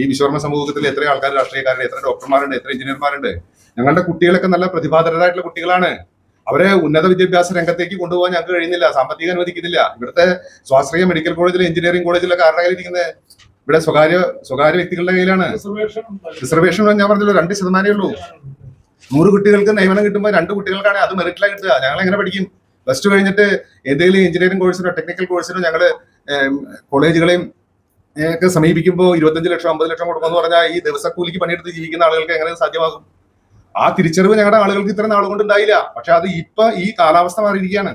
ഈ വിശ്വർമ്മ സമൂഹത്തിൽ എത്ര ആൾക്കാർ രാഷ്ട്രീയക്കാരുണ്ട് എത്ര ഡോക്ടർമാരുണ്ട് എത്ര എഞ്ചിനീയർമാരുണ്ട്. ഞങ്ങളുടെ കുട്ടികളൊക്കെ നല്ല പ്രതിഭാതരായിട്ടുള്ള കുട്ടികളാണ്. അവരെ ഉന്നത വിദ്യാഭ്യാസ രംഗത്തേക്ക് കൊണ്ടുപോകാൻ ഞങ്ങൾക്ക് കഴിയുന്നില്ല സാമ്പത്തികം അനുവദിക്കുന്നില്ല. ഇവിടുത്തെ സ്വാശ്രയ മെഡിക്കൽ കോളേജിൽ എഞ്ചിനീയറിംഗ് കോളേജിലൊക്കെ ആരുടെ കയ്യിലിരിക്കുന്നത് ഇവിടെ സ്വകാര്യ സ്വകാര്യ വ്യക്തികളുടെ കയ്യിലാണ്. റിസർവേഷൻ ഞാൻ പറഞ്ഞല്ലോ രണ്ട് ശതമാനമേ ഉള്ളൂ. നൂറ് കുട്ടികൾക്ക് നിയമനം കിട്ടുമ്പോൾ രണ്ട് കുട്ടികൾക്കാണ് അത് മെറിറ്റിലാണ് കിട്ടുക. ഞങ്ങൾ എങ്ങനെ പഠിക്കും? പ്ലസ് ടു കഴിഞ്ഞിട്ട് ഏതെങ്കിലും എഞ്ചിനീയറിംഗ് കോഴ്സിനോ ടെക്നിക്കൽ കോഴ്സിനോ ഞങ്ങൾ കോളേജുകളെയും ഒക്കെ സമീപിക്കുമ്പോൾ ഇരുപത്തഞ്ച് ലക്ഷം അമ്പത് ലക്ഷം കൊടുക്കുമെന്ന് പറഞ്ഞാൽ ഈ ദിവസക്കൂലിക്ക് പണിയെടുത്ത് ജീവിക്കുന്ന ആളുകൾക്ക് എങ്ങനെ സാധ്യമാകും? ആ തിരിച്ചറിവ് ഞങ്ങളുടെ ആളുകൾക്ക് ഇത്ര നാളുകൊണ്ട് കൊണ്ട് ഉണ്ടായില്ല. പക്ഷെ അത് ഇപ്പൊ ഈ കാലാവസ്ഥ മാറിയിരിക്കുകയാണ്.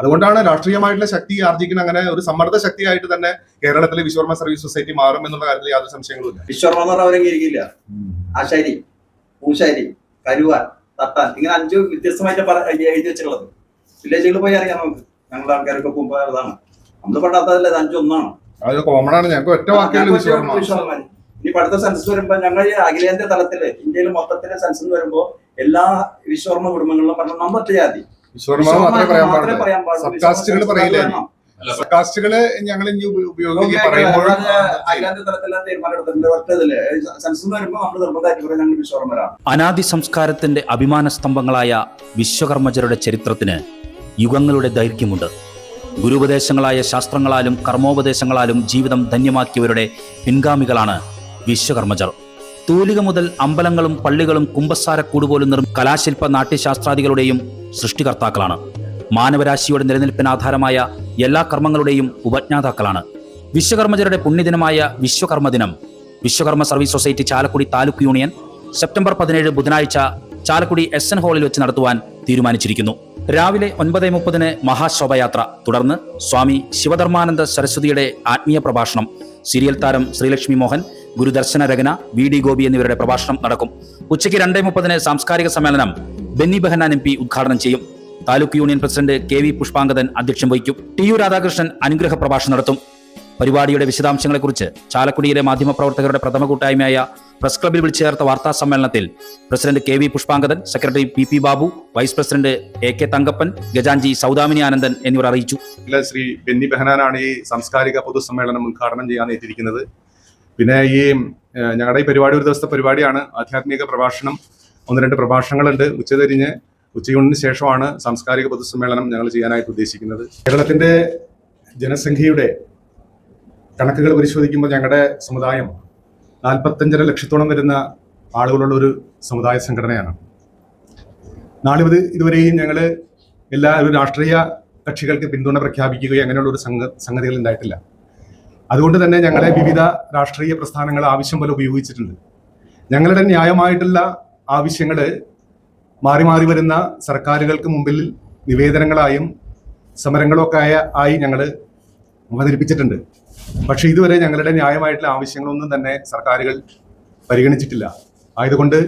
അതുകൊണ്ടാണ് രാഷ്ട്രീയമായിട്ടുള്ള ശക്തി ആർജിക്കുന്ന അങ്ങനെ ഒരു സമ്മർദ്ദ ശക്തിയായിട്ട് തന്നെ കേരളത്തിലെ വിശ്വർമ്മ സർവീസ് സൊസൈറ്റി മാറും എന്നുള്ള കാര്യത്തിൽ യാതൊരു സംശയങ്ങളും ഇല്ല. വിശ്വർമ്മ അവരംഗീകരിക്കില്ല ആശാരി പൂശാരി കരുവാൻ തട്ടാൻ ഇങ്ങനെ അഞ്ചു വ്യത്യസ്തമായിട്ട് എഴുതി വെച്ചിട്ടുള്ളത്. വില്ലേജുകളിൽ പോയി അറിയാം നമുക്ക്. ഞങ്ങളുടെ ആൾക്കാരൊക്കെ പോകുമ്പോൾ അതാണ്. നമ്മൾ പണ്ടാത്തതല്ല ഇത് അഞ്ചൊന്നാണ് അത് കോമൺ ആണ്. ഞങ്ങൾക്ക് ഒറ്റ വിശ്വർമ്മ ഇനി അടുത്ത സെൻസസ് വരുമ്പോ ഞങ്ങൾ അഖിലേന്ത്യാ തലത്തിൽ ഇന്ത്യയിൽ മൊത്തത്തിലെ സെൻസസ് വരുമ്പോ എല്ലാ വിശ്വർമ്മ കുടുംബങ്ങളിലും പറഞ്ഞ നമ്മത്തെ ജാതി. മാത്രമേ പറയാൻ പാടുള്ളൂ. പറയില്ല. കാസ്റ്റുകൾ ഞങ്ങൾ ഇനി ഉപയോഗിക്കുക പറയുമ്പോൾ അനാദി സംസ്കാരത്തിന്റെ അഭിമാന സ്തംഭങ്ങളായ വിശ്വകർമ്മജരുടെ ചരിത്രത്തിന് യുഗങ്ങളുടെ ദൈർഘ്യമുണ്ട്. ഗുരുപദേശങ്ങളായ ശാസ്ത്രങ്ങളാലും കർമ്മോപദേശങ്ങളാലും ജീവിതം ധന്യമാക്കിയവരുടെ പിൻഗാമികളാണ് വിശ്വകർമ്മജർ. തൂലിക മുതൽ അമ്പലങ്ങളും പള്ളികളും കുമ്പസാരക്കൂട് പോലും നിർ കലാശില്പ നാട്യശാസ്ത്രാദികളുടെയും സൃഷ്ടികർത്താക്കളാണ്. മാനവരാശിയുടെ നിലനിൽപ്പിന് ആധാരമായ എല്ലാ കർമ്മങ്ങളുടെയും ഉപജ്ഞാതാക്കളാണ്. വിശ്വകർമ്മജരുടെ പുണ്യദിനമായ വിശ്വകർമ്മ ദിനം Vishwakarma service society Chalakudy taluk union September പതിനേഴ് ബുധനാഴ്ച ചാലക്കുടി എസ് എൻ ഹാളിൽ വെച്ച് നടത്തുവാൻ തീരുമാനിച്ചിരിക്കുന്നു. രാവിലെ ഒൻപത് മുപ്പതിന് മഹാശോഭയാത്ര. തുടർന്ന് സ്വാമി ശിവധർമാനന്ദ സരസ്വതിയുടെ ആത്മീയ പ്രഭാഷണം. സീരിയൽ താരം ശ്രീലക്ഷ്മി മോഹൻ ഗുരുദർശന രചന വി ഡി ഗോപി എന്നിവരുടെ പ്രഭാഷണം നടക്കും. ഉച്ചയ്ക്ക് രണ്ടേ മുപ്പതിന് സാംസ്കാരിക സമ്മേളനം ബെന്നി ബെഹനാൻ എം പി ഉദ്ഘാടനം ചെയ്യും. Taluk union president K V Pushpangadan അധ്യക്ഷം വഹിക്കും. ടി യു രാധാകൃഷ്ണൻ അനുഗ്രഹ പ്രഭാഷണം നടത്തും. പരിപാടിയുടെ വിശദാംശങ്ങളെക്കുറിച്ച് ചാലക്കുടിയിലെ മാധ്യമപ്രവർത്തകരുടെ പ്രഥമ കൂട്ടായ്മയായ പ്രസ് ക്ലബിൽ വിളിച്ചു ചേർത്ത വാർത്താ സമ്മേളനത്തിൽ president K V Pushpangadan secretary P P Babu vice president A K Thankappan Gajanji Saudamini Anandan എന്നിവർ അറിയിച്ചു. ശ്രീ ബെന്നി ബെഹനാനാണ് ഈ സാംസ്കാരിക പൊതുസമ്മേളനം ഉദ്ഘാടനം ചെയ്യാൻ എത്തിയിരിക്കുന്നത്. പിന്നെ ഈ ഞങ്ങളുടെ ഈ പരിപാടി ഒരു ദിവസത്തെ പരിപാടിയാണ്. ആധ്യാത്മിക പ്രഭാഷണം ഒന്ന് രണ്ട് പ്രഭാഷണങ്ങളുണ്ട്. ഉച്ചതിരിഞ്ഞ് ഉച്ചയൂണിന് ശേഷമാണ് സാംസ്കാരിക പൊതുസമ്മേളനം ഞങ്ങൾ ചെയ്യാനായിട്ട് ഉദ്ദേശിക്കുന്നത്. കേരളത്തിന്റെ ജനസംഖ്യയുടെ കണക്കുകൾ പരിശോധിക്കുമ്പോൾ ഞങ്ങളുടെ സമുദായം നാൽപ്പത്തഞ്ചര ലക്ഷത്തോളം വരുന്ന ആളുകളുള്ള ഒരു സമുദായ സംഘടനയാണ്. നാളിവത് ഇത് ഇതുവരെയും ഞങ്ങൾ എല്ലാ ഒരു രാഷ്ട്രീയ കക്ഷികൾക്ക് പിന്തുണ പ്രഖ്യാപിക്കുകയും അങ്ങനെയുള്ള ഒരു സംഘ സംഗതികൾ ഉണ്ടായിട്ടില്ല. അതുകൊണ്ട് തന്നെ ഞങ്ങളെ വിവിധ രാഷ്ട്രീയ പ്രസ്ഥാനങ്ങൾ ആവശ്യം പോലെ ഉപയോഗിച്ചിട്ടുണ്ട്. ഞങ്ങളുടെ ന്യായമായിട്ടുള്ള ആവശ്യങ്ങൾ മാറി മാറി വരുന്ന സർക്കാരുകൾക്ക് മുമ്പിൽ നിവേദനങ്ങളായും സമരങ്ങളൊക്കെ ആയ ആയി ഞങ്ങൾ അവതരിപ്പിച്ചിട്ടുണ്ട്. പക്ഷേ ഇതുവരെ ഞങ്ങളുടെ ന്യായമായിട്ടുള്ള ആവശ്യങ്ങളൊന്നും തന്നെ സർക്കാരുകൾ പരിഗണിച്ചിട്ടില്ല. ആയതുകൊണ്ട്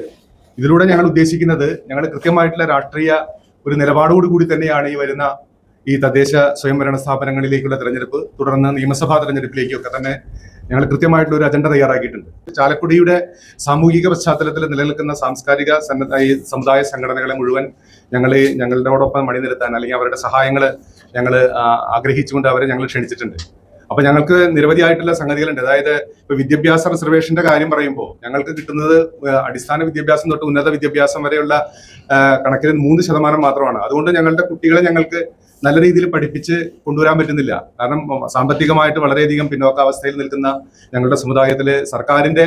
ഇതിലൂടെ ഞങ്ങൾ ഉദ്ദേശിക്കുന്നത് ഞങ്ങൾ കൃത്യമായിട്ടുള്ള രാഷ്ട്രീയ ഒരു നിലപാടോടുകൂടി തന്നെയാണ് ഈ വരുന്ന ഈ തദ്ദേശ സ്വയംഭരണ സ്ഥാപനങ്ങളിലേക്കുള്ള തെരഞ്ഞെടുപ്പ് തുടർന്ന് നിയമസഭാ തെരഞ്ഞെടുപ്പിലേക്കൊക്കെ തന്നെ ഞങ്ങൾ കൃത്യമായിട്ടുള്ള ഒരു അജണ്ട തയ്യാറാക്കിയിട്ടുണ്ട്. ചാലക്കുടിയുടെ സാമൂഹിക പശ്ചാത്തലത്തിൽ നിലനിൽക്കുന്ന സാംസ്കാരിക സന്നദ്ധ സമുദായ സംഘടനകളെ മുഴുവൻ ഞങ്ങൾ ഞങ്ങളോടൊപ്പം അണിനിരത്താൻ അല്ലെങ്കിൽ അവരുടെ സഹായങ്ങൾ ഞങ്ങൾ ആഗ്രഹിച്ചുകൊണ്ട് അവരെ ഞങ്ങൾ ക്ഷണിച്ചിട്ടുണ്ട്. അപ്പൊ ഞങ്ങൾക്ക് നിരവധിയായിട്ടുള്ള സംഗതികളുണ്ട്. അതായത് ഇപ്പൊ വിദ്യാഭ്യാസ റിസർവേഷന്റെ കാര്യം പറയുമ്പോൾ ഞങ്ങൾക്ക് കിട്ടുന്നത് അടിസ്ഥാന വിദ്യാഭ്യാസം തൊട്ട് ഉന്നത വിദ്യാഭ്യാസം വരെയുള്ള കണക്കിൽ മൂന്ന് ശതമാനം മാത്രമാണ്. അതുകൊണ്ട് ഞങ്ങളുടെ കുട്ടികളെ ഞങ്ങൾക്ക് നല്ല രീതിയിൽ പഠിപ്പിച്ച് കൊണ്ടുവരാൻ പറ്റുന്നില്ല. കാരണം സാമ്പത്തികമായിട്ട് വളരെയധികം പിന്നോക്കാവസ്ഥയിൽ നിൽക്കുന്ന ഞങ്ങളുടെ സമുദായത്തിലെ സർക്കാരിന്റെ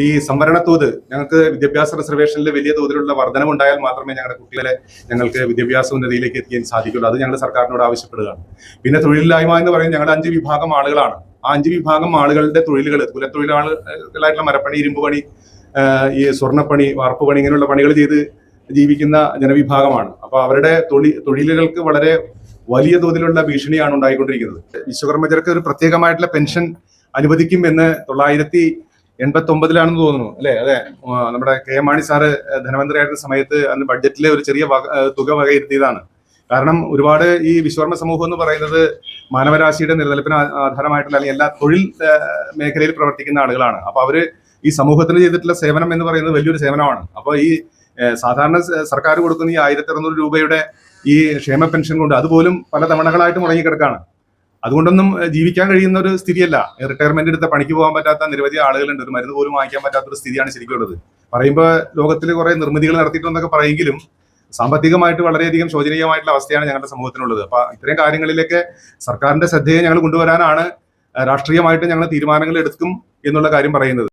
ഈ സംവരണ തോത് ഞങ്ങൾക്ക് വിദ്യാഭ്യാസ റിസർവേഷനിൽ വലിയ തോതിലുള്ള വർധനം ഉണ്ടായാൽ മാത്രമേ ഞങ്ങളുടെ കുട്ടികളെ ഞങ്ങൾക്ക് വിദ്യാഭ്യാസ ഉന്നതിയിലേക്ക് എത്തിക്കാൻ സാധിക്കുള്ളൂ. അത് ഞങ്ങൾ സർക്കാരിനോട് ആവശ്യപ്പെടുകയാണ്. പിന്നെ തൊഴിലില്ലായ്മ എന്ന് പറയുന്നത് ഞങ്ങളുടെ അഞ്ച് വിഭാഗം ആളുകളാണ്. ആ അഞ്ച് വിഭാഗം ആളുകളുടെ തൊഴിലുകൾ കുലത്തൊഴിലാളികളായിട്ടുള്ള മരപ്പണി ഇരുമ്പ് പണി ഈ സ്വർണപ്പണി വാർപ്പ് പണി ഇങ്ങനെയുള്ള പണികൾ ചെയ്ത് ജീവിക്കുന്ന ജനവിഭാഗമാണ്. അപ്പൊ അവരുടെ തൊഴിൽ തൊഴിലുകൾക്ക് വളരെ വലിയ തോതിലുള്ള ഭീഷണിയാണ് ഉണ്ടായിക്കൊണ്ടിരിക്കുന്നത്. വിശ്വകർമ്മചർക്ക് ഒരു പ്രത്യേകമായിട്ടുള്ള പെൻഷൻ അനുവദിക്കും എന്ന് തൊള്ളായിരത്തി എൺപത്തി ഒമ്പതിലാണെന്ന് തോന്നുന്നു അല്ലെ? അതെ. നമ്മുടെ കെ മാണി സാറ് ധനമന്ത്രിയായിരുന്ന സമയത്ത് അന്ന് ബഡ്ജറ്റിലെ ഒരു ചെറിയ തുക വകയിരുത്തിയതാണ്. കാരണം ഒരുപാട് ഈ വിശ്വർമ്മ സമൂഹം എന്ന് പറയുന്നത് മാനവരാശിയുടെ നിലനിൽപ്പിന് ആധാരമായിട്ടുള്ള അല്ലെങ്കിൽ എല്ലാ തൊഴിൽ മേഖലയിൽ പ്രവർത്തിക്കുന്ന ആളുകളാണ്. അപ്പൊ അവർ ഈ സമൂഹത്തിന് ചെയ്തിട്ടുള്ള സേവനം എന്ന് പറയുന്നത് വലിയൊരു സേവനമാണ്. അപ്പൊ ഈ സാധാരണ സർക്കാർ കൊടുക്കുന്ന ഈ ആയിരത്തി അറുന്നൂറ് രൂപയുടെ ഈ ക്ഷേമ പെൻഷൻ കൊണ്ട് അതുപോലും പല തവണകളായിട്ട് മുടങ്ങിക്കിടക്കാണ്. അതുകൊണ്ടൊന്നും ജീവിക്കാൻ കഴിയുന്ന ഒരു സ്ഥിതിയല്ല. റിട്ടയർമെന്റ് എടുത്ത പണിക്ക് പോകാൻ പറ്റാത്ത നിരവധി ആളുകളുണ്ട്. ഒരു മരുന്ന് പോലും വാങ്ങിക്കാൻ പറ്റാത്ത ഒരു സ്ഥിതിയാണ് ശരിക്കുള്ളത് പറയുമ്പോൾ ലോകത്തിൽ കുറെ നിർമ്മിതികൾ നടത്തിയിട്ടുണ്ടെന്നൊക്കെ പറയെങ്കിലും സാമ്പത്തികമായിട്ട് വളരെയധികം ശോചനീയമായിട്ടുള്ള അവസ്ഥയാണ് ഞങ്ങളുടെ സമൂഹത്തിനുള്ളത്. അപ്പൊ ഇത്തരം കാര്യങ്ങളിലേക്ക് സർക്കാരിന്റെ ശ്രദ്ധയെ ഞങ്ങൾ കൊണ്ടുവരാനാണ് രാഷ്ട്രീയമായിട്ട് ഞങ്ങൾ തീരുമാനങ്ങൾ എടുക്കും എന്നുള്ള കാര്യം പറയുന്നത്.